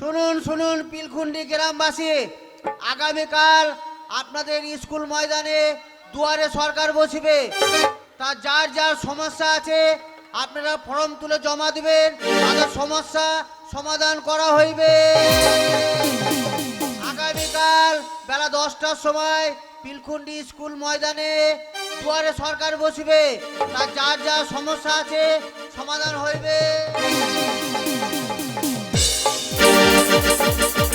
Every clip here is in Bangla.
শুনুন শুনুন, পিলখুন্ডি গ্রামবাসী। আগামীকাল আপনাদের স্কুল ময়দানে দুয়ারে সরকার বসিবে। তা যার যার সমস্যা আছে, আপনারা ফর্ম তুলে জমা দিবেন, তাদের সমস্যা সমাধান করা হইবে। আগামীকাল বেলা দশটার সময় পিলখুন্ডি স্কুল ময়দানে দুয়ারে সরকার বসিবে। তা যার যার সমস্যা আছে, সমাধান হইবে। Thank you.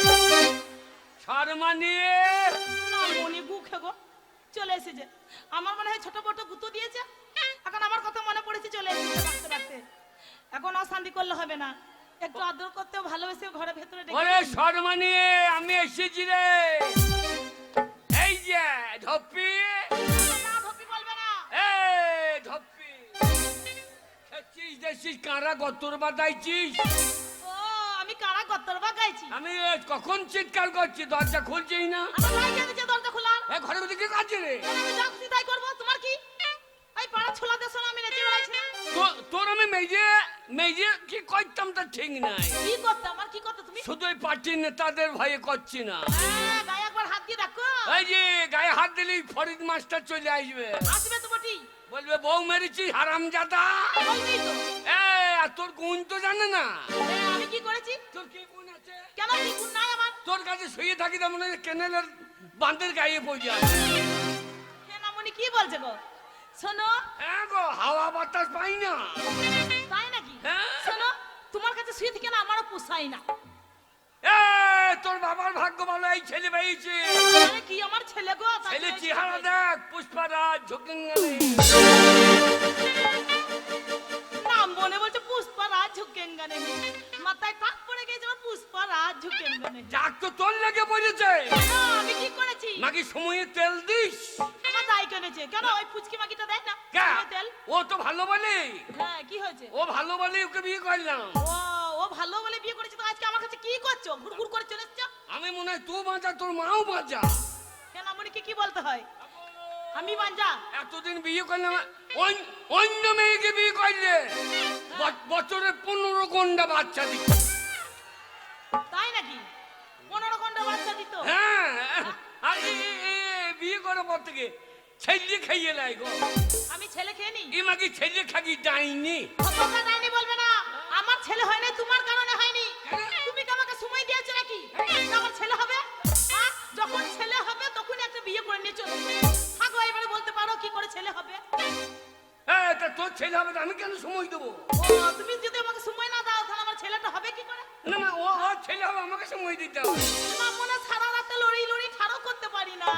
শর্মানি শর্মানি না মনে চলে এসেছে। আমার মনে হয় ছোট বড় গুঁতো দিয়েছে। এখন আমার কথা মনে পড়েছে চলে এসেছে রাখতে রাখতে এখন অশান্তি করলে হবে না। একটু আদর করতেও ভালোবেসে ঘরের ভেতরে ডেকে ওরে আমি এসেছি রে। এই যে না ধপি বলবে না। এই ধপ্পি। খেয়েছিস দেখছিস কাঁড়া গতর বাদাইছিস আমি কখন চিৎকার করছি? দরজা খুলছিস না। আমার ভাই দরজা খোলা এ কি কাছে রে? আমি যা খুশি তাই করব। তোমার কি? এই পাড়া ছোলা দেশ আমি নেচে বেড়াইছি তো- তোর আমি মেজে মেজে কি করতাম তা ঠিক নাই। কি করতে? আমার কি করতে? তুমি? শুধু ওই পার্টির নেতাদের ভয়ে করছি না। হ্যাঁ, গায়ে একবার হাত দিয়ে দেখো। এই যে গায়ে হাত দিলেই ফরিদ মাস্টার চলে আসবে। আসবে তো বটি বলবে বউ মেরেছি হারাম জাদা তো। তোর গুণ তো জানে না। আমি কি করেছি? তোর কি গুণ আছে? কেন কি গুণ নাই আমার? তোর কাছে শুয়ে থাকি তার মনে কেনেলের বাঁধের গায়ে পড়ে যায়। হে নামনি কি বলছে গো? শোনো। হ্যাঁ গো হাওয়া বাতাস পাই না। তাই নাকি? হ্যাঁ। শোনো তোমার কাছে শুয়ে থেকে না আমারও পোষাই না। এ তোর বাবার ভাগ্য ভালো এই ছেলে পেয়েছে। কি আমার ছেলে গো? ছেলে চেহারা দেখ পুষ্পারাজ বলছে পুষ্পা রাজ মাথায় টাক পড়ে গেছে আমার পুষ্পা রাজ ঝুঁকেঙ্গানে যাক তো তোর লেগে পড়েছে। আমি কি করেছি? নাকি সময়ে তেল দিস? আমার দায় কেনেছে? কেন? ওই ফুচকি মাগিটা দেয় না? তেল? ও তো ভালো বলে। হ্যাঁ কি হয়েছে? ও ভালো বলে ওকে বিয়ে করলাম। ও ও ভালো বলে বিয়ে করেছে তো আজকে আমার কাছে কি করছ? ঘুরঘুর করে চলে এসছো? আমি মনে হয় তুই বাঁচা তোর মাও বাঁচা। কেন আমনিকে কি বলতে হয়? আমি বাঞ্জা এতদিন বিয়ে করলাম অন্য- মেয়েকে বিয়ে করলে? বছরে পনেরো ঘণ্টা বাচ্চা দিচ্ছে তাই নাকি? পনেরো ঘণ্টা বাচ্চা দিত? হ্যাঁ বিয়ে করার পর থেকে ছেলে খাইয়ে লাই গো। আমি ছেলে খেয়ে নি ইমাকে ছেলে খাকি যায়নি তোমরা যায়নি বলবে না। আমার ছেলে হয় নাই তোমার কারণে হয়নি। তুমি কি আমাকে সময় দিয়েছ নাকি? আমার ছেলে হবে? হ্যাঁ? যখন ছেলে হবে তখন একটা বিয়ে করে নিয়ে চলে থাকো এবারে বলতে পারো কি করে ছেলে হবে। হ্যাঁ তোর ছেলে হবে তা আমি কেন সময় দেবো? ও তুমি যদি আমাকে সময় না দাও তাহলে আমার ছেলেটা হবে কি করে? না না ও ও ছেলে হবে আমাকে সময় দিতে হবে। তোমার মনে সারা রাতে লড়ি লড়ি ঠাড়ো করতে পারি না?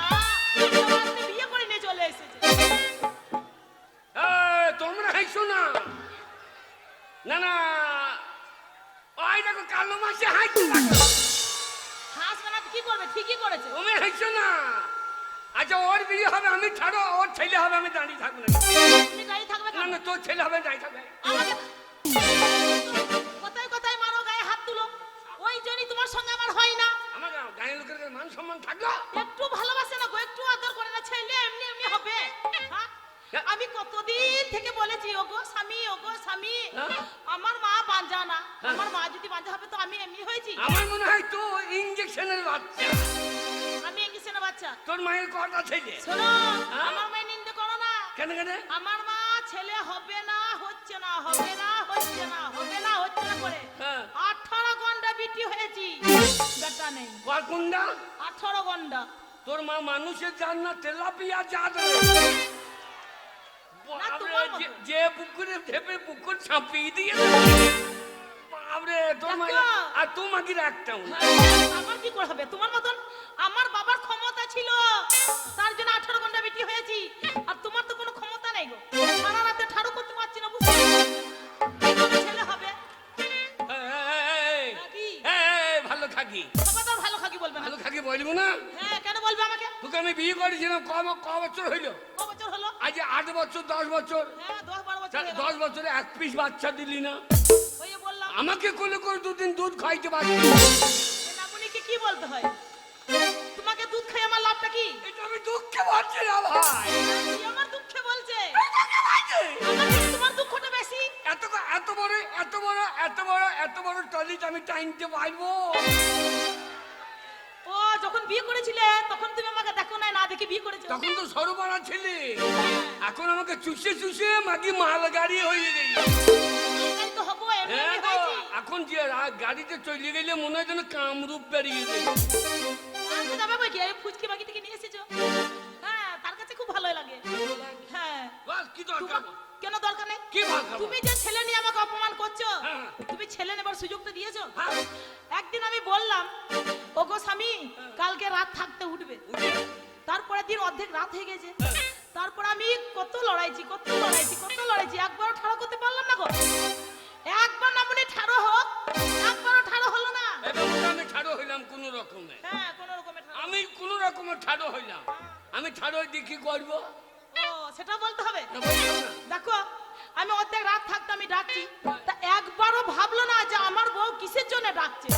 বিয়ে করে নিয়ে চলে এসেছে। তোমরা হাইছো না? না না ওই দেখো কালো মাসে হাইছো দেখো হাসবে না কি করবে? ঠিকই করেছে। তুমি হাইছো না? আচ্ছা ওর বিয়ে হবে আমি ছাড়ো ওর ছেলে হবে আমি দাঁড়িয়ে থাকব না। তুমি থাকবে না না তোর ছেলে হবে দাঁড়িয়ে থাকবে। কোথায় কোথায় মারো গায়ে হাত তুলো। ওই জন্যই তোমার সঙ্গে আমার হয় না। আমার লোকের মান সম্মান থাকল? একটু ভালোবাসে না গো একটু আদর করে না ছেলে এমনি এমনি হবে। হ্যাঁ? আমি কতদিন থেকে বলেছি ওগো স্বামী ওগো স্বামী হ্যাঁ? আমার মা বাঞ্জা না। আমার মা যদি বাঞ্জা হবে তো আমি এমনি হয়েছি। আমার মনে হয় তো ইঞ্জেকশনের বাচ্চা। ইংলিশে তোর মায়ের কটা ছেলে। শোনো হ্যাঁ? আমার মায়ের নিন্দে করো না। কেন কেন? আমার মা ছেলে হবে না হচ্ছে না হবে না হচ্ছে না হবে না হচ্ছে না করে। হ্যাঁ। আঠারো ঘণ্টা বিটি হয়েছি। বেটা নেই। কোনটা? আঠারো ঘণ্টা তোর মা মানুষের জান না তেলাপিয়া জাত। যে- পুকুরে ঢেপে পুকুর ছাপিয়ে দিয়ে বাবরে তোর মা আর তোমাকে রাখতাম। আমার কি করে হবে? তোমার মতন ছিল। তার জন্য আঠারো ঘণ্টা বেটি হয়েছি। আর তোমার তো কোনো ক্ষমতা নেই গো। সারা রাতে ঠাড়ো করতে পারছি না বুঝতে ছেলে হবে। ভালো খাকি। বলবে ভালো থাকি বলব না? হ্যাঁ কেন বলবে আমাকে? তোকে আমি বিয়ে করেছিলাম ক ক বছর হইল? ক বছর হলো? আজ আট বছর দশ বছর? হ্যাঁ দশ বারো বছর দশ বছরে এক পিস বাচ্চা দিলি না? বললাম। আমাকে কোলে করে দুদিন দুধ খাইতে নামুনিকে কি বলতে হয়? তোমাকে দুধ খাই আমার লাভটা কি? এটা আমি দুঃখে পাচ্ছি না ভাই। আমার দুঃখে বলছে? আমার তোমার দুঃখটা বেশি। এত এত বড় এত বড় এত বড় এত বড় টলিট আমি পারব ও যখন বিয়ে করেছিলে তখন তুমি আমাকে দেখো না না দেখে বিয়ে করেছ। তখন তো সরবরা ছিলি। এখন আমাকে চুষে চুষে মাগি মাল গাড়ি হয়ে গেছে। তো হব এমনি হ্যাঁ হয়েছি। এখন যে গাড়িতে চলে গেলে মনে হয় যেন কামরূপ বেরিয়ে যায়। যাবে বই কি ফুচকি বাকি থেকে নিয়ে এসেছ? হ্যাঁ তার কাছে খুব ভালোই লাগে। হ্যাঁ। বাস কি দরকার? কেন দরকার নেই? কি দরকার তুমি যে ছেলে নিয়ে আমাকে অপমান করছ হ্যাঁ। তুমি ছেলে নেবার সুযোগটা দিয়েছ? হ্যাঁ। একদিন আমি বললাম ওগো স্বামী কালকে রাত থাকতে উঠবে। তারপরে দিন অর্ধেক রাত হয়ে গেছে। তারপর আমি কত লড়াইছি কত লড়াইছি কত লড়াইছি একবারও ঠাড়ো করতে পারলাম না গো। একবার না মনে ঠাড়ো হোক একবারও ঠাড়ো হলো না। এবার আমি ঠাড়ো হইলাম কোনো রকমে। হ্যাঁ কোনো আমি কোনো রকমের ঠাড়ো হইলাম। আমি ঠাড়ো কি করব? ও সেটা বলতে হবে। দেখো আমি অর্ধেক রাত থাকতে আমি ডাকছি। তা একবারও ভাবলো না যে আমার বউ কিসের জন্য ডাকছে?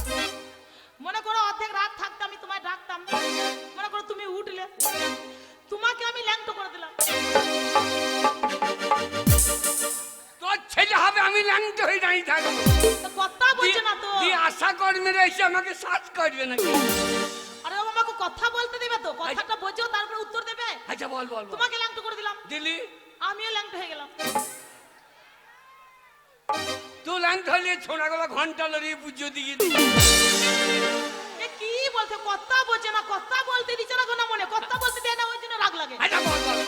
মনে করো অর্ধেক রাত থাকতে আমি তোমায় ডাকতাম। মনে করো তুমি উঠলে। তোমাকে আমি ল্যাংটো করে দিলাম। তোর ছেলে হবে আমি ল্যাংটা হয়ে দাঁড়িয়ে থাকব। কথা বলছে না তো। দিয়ে আশা কর্মীরা এসে আমাকে সাজ করবে নাকি? আরে বাবা আমাকে কথা বলতে দেবে তো কথাটা বোঝো তারপরে উত্তর দেবে। আচ্ছা বল বল। তোমাকে ল্যাংটো করে দিলাম। দিলি? আমিও ল্যাংটো হয়ে গেলাম। তুই ল্যাংটা হলে ছোড়া গলা ঘণ্টা লড়িয়ে পুজো দিয়ে কি বলছে? কথা বলছে না কথা বলতে দিচ্ছে না কোনো মনে কথা বলতে দেয় না ওই জন্য রাগ লাগে। আচ্ছা বল বল।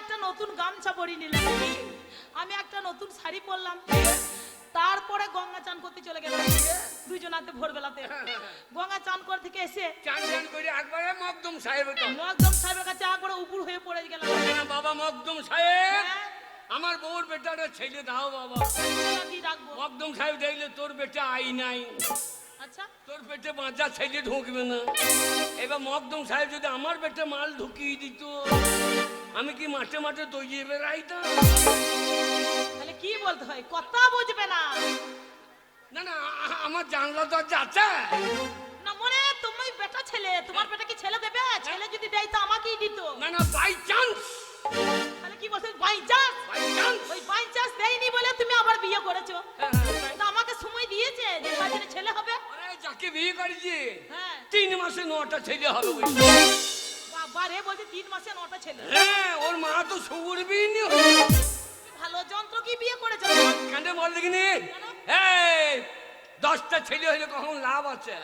একটা নতুন গামছা পরি নিলাম আমি একটা নতুন শাড়ি পরলাম। তারপরে গঙ্গা চান করতে চলে গেলাম। দুজন হাতে ভোরবেলাতে। গঙ্গা চান করে থেকে এসে চান চান করে একবারে মকদম সাহেব তো একদম সাহেবের কাছে একবারে উপর হয়ে পড়ে গেলাম। বাবা মকদম সাহেব! হ্যাঁ, আমার বউর বেটাটা ছেলে দাও বাবা। মকদম সাহেব দেখলে তোর বেটা আই নাই। আচ্ছা। তোর পেটে বাঁচা ছেলে ঢুকবে না। এবার মকদম সাহেব যদি আমার পেটে মাল ঢুকিয়ে দিত আমি কি মাঠে মাঠে তৈরি বেড়াইতাম? তাহলে কি বলতে হয়? কথা বুঝবে না। না না আমার জানলা দরজা আছে। না মনে তুমি বেটা ছেলে। তোমার বেটা কি ছেলে দেবে? ছেলে যদি দেয় তো আমাকেই দিত। না না বাই চান্স কি বলছে বাই চান্স ওই বাই চান্স দেয়নি বলে তুমি আবার বিয়ে করেছ। তা আমাকে সময় দিয়েছে যে কাজে ছেলে হবে। যাকে বিয়ে করেছি হ্যাঁ। তিন মাসে নটা ছেলে হবে। বাবা রে বলছে তিন মাসে নটা ছেলে। হ্যাঁ ওর মা তো সবুর বিনি ভালো যন্ত্র কি বিয়ে করেছ? কেন বল দেখিনি এই দশটা ছেলে হলে কখন লাভ আছে?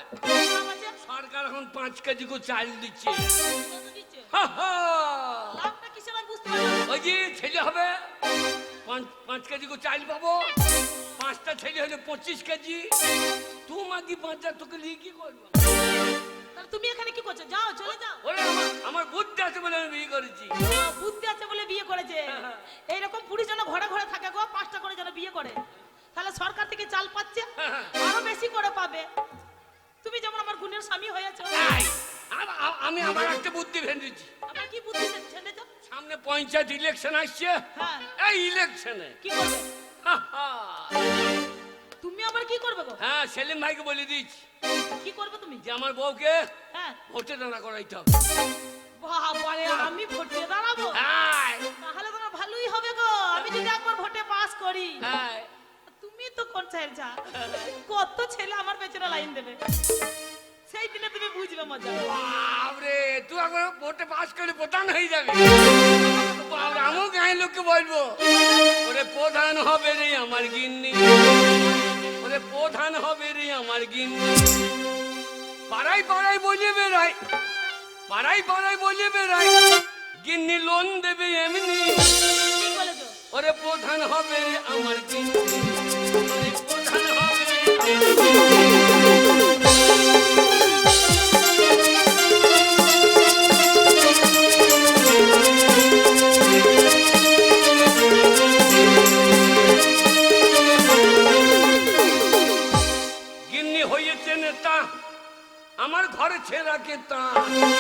সরকার এখন পাঁচ কেজি করে চাল দিচ্ছে? হা হা। ওই যে ছেলে হবে পাঁচ পাঁচ কেজি করে চাল পাবো। পাঁচটা ছেলে হলে পঁচিশ কেজি। তু মাগি পাঁচটা তোকে নিয়ে কি করব? তুমি এখানে কি করছ? যাও চলে যাও। ওরে আমার বুদ্ধি আছে বলে আমি বিয়ে করেছি। বুদ্ধি আছে বলে বিয়ে করেছে। এইরকম পুরুষ যেন ঘরে ঘরে থাকে গো পাঁচটা করে যেন বিয়ে করে। তাহলে সরকার থেকে চাল পাচ্ছে আরও বেশি করে পাবে। তুমি যেমন আমার গুণের স্বামী হয়েছো। আমি আমার একটা বুদ্ধি ভেঙেছি। কি বুদ্ধি ছেড়েছো সামনে পঞ্চায়েত ইলেকশন আসছে। হ্যাঁ। এই ইলেকশনে কি করবে তুমি আবার কি করবে গো? হ্যাঁ সেলিম ভাইকে বলে দিচ্ছি কি করবে তুমি? যে আমার বউকে হ্যাঁ। ভোটে দাঁড়া করাইতে হবে। বাবারে আমি ভোটে দাঁড়াবো? হ্যাঁ। তাহলে তোমার ভালোই হবে গো। আমি যদি একবার ভোটে পাস করি। হ্যাঁ। তুমি তো কোন ছেড়ছা কত ছেলে আমার পেছনে লাইন দেবে। সেই দিনে তুমি বুঝবে মজা। বাবরে তুই একবার ভোটে পাস করে প্রধান হয়ে যাবে। বাবরে আমিও গাঁয়ের লোককে বলব ওরে প্রধান হবে রে আমার গিন্নি। ওরে প্রধান হবে রে আমার গিন্নি। পাড়াই পাড়াই বলে বেড়াই পাড়াই পাড়াই বলে বেড়াই গিন্নি লোন দেবে এমনি। ওরে প্রধান হবে আমার গিন্নি। প্রধান হবে Pakistan.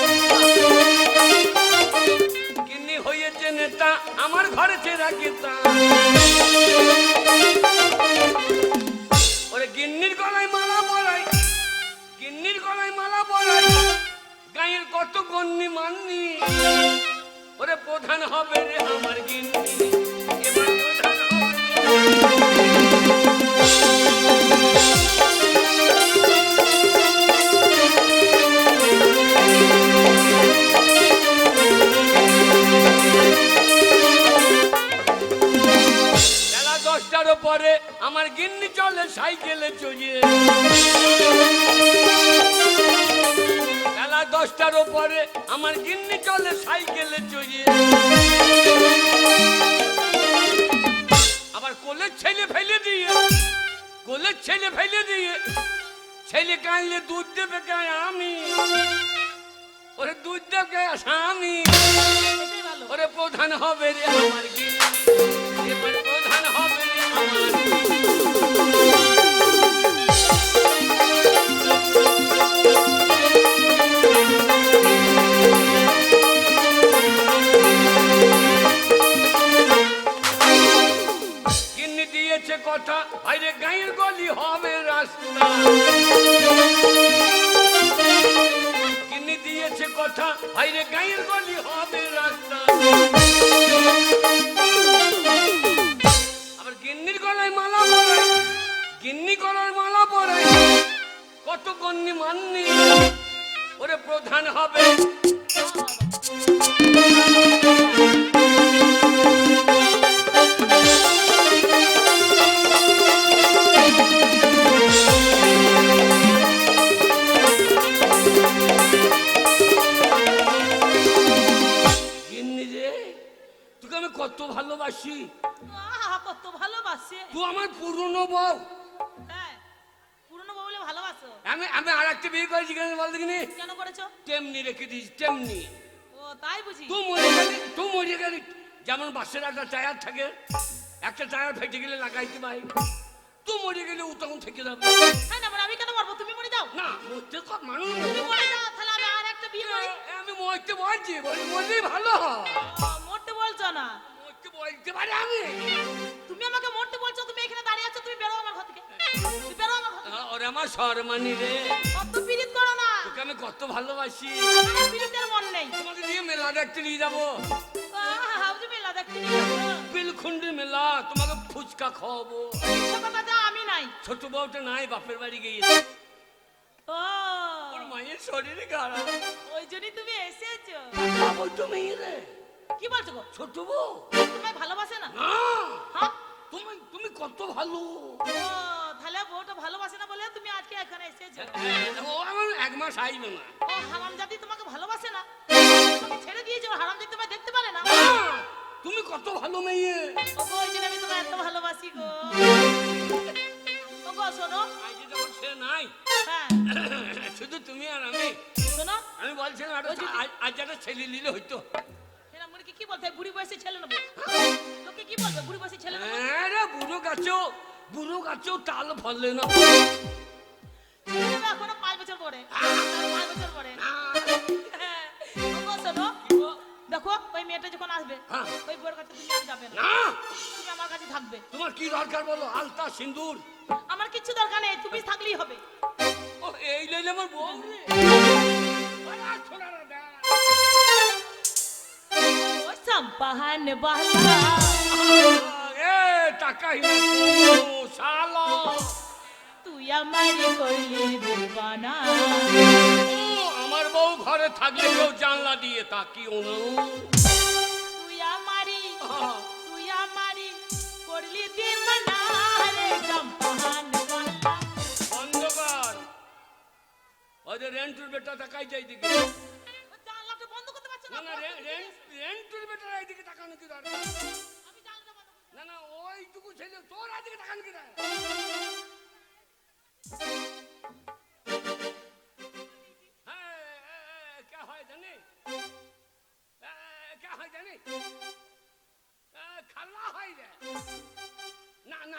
পরে আমার গিন্নি চলে সাইকেলে চড়িয়ে। বেলা দশটার ওপরে আমার গিন্নি চলে সাইকেলে চড়িয়ে। আবার কোলের ছেলে ফেলে দিয়ে কোলের ছেলে ফেলে দিয়ে, ছেলে কাঁদলে দুধ দেবে কে আমি? ওরে দুধ দেবে ভালো ওরে প্রধান হবে রে আমার গিন্নি। কথা? বাইরে গায়ের গলি হবে রাস্তা। গিন্নি দিয়েছে কথা? বাইরে গায়ের গলি হবে রাস্তা। কত গন্নি মাননি ওরে প্রধান হবে। কত ভালোবাসি। কত ভালোবাসে। তুই আমার পুরনো বউ। আমি আমি আর একটা বিয়ে করেছি কেন বল দেখিনি? কেন করেছ? তেমনি রেখে দিস তেমনি। ও তাই বুঝি। তুই মরে গেলি তুই মরে গেলি। যেমন বাসের একটা টায়ার থাকে একটা টায়ার ফেটে গেলে লাগাইতে পাই তুই মরে গেলে ও তখন থেকে যাবে। হ্যাঁ না আমি কেন মরবো? তুমি মরে যাও। না মরতে কর মানুষ তুমি মরে যাও তাহলে আমি আর একটা বিয়ে করি। আমি মরতে বলছি বলি ভালো মরতে বলছো না। মরতে বলতে পারি আমি। তুমি আমাকে মরতে বলছো তুমি এখানে দাঁড়িয়ে আছো তুমি বেরো আমার ঘর থেকে। ওরে আমার সরমানি রে। অত পিরিত করো না। তোকে আমি কত ভালোবাসি। পিরিতের মন নেই। তোমাকে নিয়ে মেলা দেখতে নিয়ে যাব। মেলা দেখতে নিয়ে বিলখুন্ডি মেলা তোমাকে ফুচকা খাওয়াবো। আমি নাই। ছোট বউটা নাই বাপের বাড়ি গিয়েছে। ও। ওর মায়ের শরীরে খারাপ ওই জন্যই তুমি এসেছ। ওই তো মেয়ে রে। কি বলছো গো? ছোট বউ। তোমায় ভালোবাসে না? হ্যাঁ? তুমি তুমি কত ভালো। তাহলে বউটা ভালোবাসে না বলে তুমি আজকে এখানে এসেছ? ও আমার এক মাস আইবে না। ও হারামজাদি তোমাকে ভালোবাসে না? তোমাকে ছেড়ে দিয়েছে ও হারামজাদি তোমায় দেখতে পারে না? তুমি কত ভালো মেয়ে। ও গো ওই জন্য আমি তোমায় এত ভালোবাসি গো। ও গো শোনো। আজ যখন সে নাই হ্যাঁ। শুধু তুমি আর আমি। শোনো। আমি বলছিলাম আজ- একটা ছেলে নিলে হইতো। কি বলতে বুড়ি বয়সে ছেলে নেব। লোকে কি বলবে? বুড়ি বয়সে ছেলে নেব? হ্যাঁ বুড়ো গাছেও বুড়ো গাছেও তাল ফলে না। এখনও পাঁচ বছর পরে পাঁচ বছর পরে হ্যাঁ শোনো। দেখো ওই মেয়েটা যখন আসবে হ্যাঁ। ওই বউয়ের কাছে তুমি আর যাবে না। না। তুমি আমার কাছে থাকবে। তোমার কি দরকার বলো? আলতা সিন্দুর আমার দরকার নেই তুমি থাকলেই হবে। ও এই লইলে আমার বউ। সম্পাহান বাহলা এ টাকা শালা। তুই আমারি করলি দিবানা ও আমার বউ ঘরে থাকলে কেউ জানলা দিয়ে তাকিও না। তুই আমারি তুই আমারি করলি দিবানা রে ওই যে রেন্টুর বেটা তাকাই যাই দিকে না? না রেন্টুর বেটা এইদিকে তাকানো কি দরকার? না না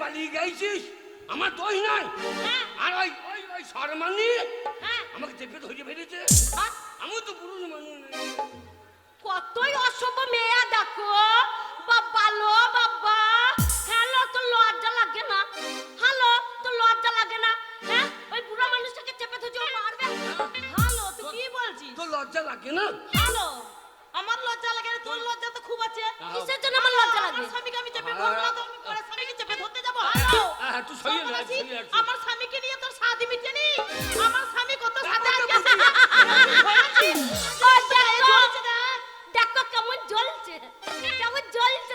পালিয়ে গেছিস? আমার দোষ নাই। হ্যাঁ। আর ওই ওই ওই শর্মানি হ্যাঁ। আমাকে চেপে ধরে ফেলেছে। আমি তো পুরুষ মানুষ। কতই অসভ্য মেয়া দেখো। বাবা লো বাবা। হ্যালো তো লজ্জা লাগে না? হ্যালো তো লজ্জা লাগে না? হ্যাঁ ওই বুড়া মানুষটাকে চেপে ধরে মারবে? হ্যালো তুই কি বলছিস? তো লজ্জা লাগে না? হ্যালো আমার লজ্জা লাগে রে তোর লজ্জা তো খুব আছে। কিসের জন্য আমার লজ্জা লাগে? স্বামীকে আমি চেপে ধরব তো আমি পরে স্বামীকে চেপে ধরতে যাব। হ্যাঁ তুই সইয়ে রাখ আমার স্বামীকে নিয়ে তোর শাদি মিটেনি আমার স্বামী কত সাথে আর গেছে ও যা এ জ্বলছে দেখো কেমন জ্বলছে। কেমন জ্বলছে।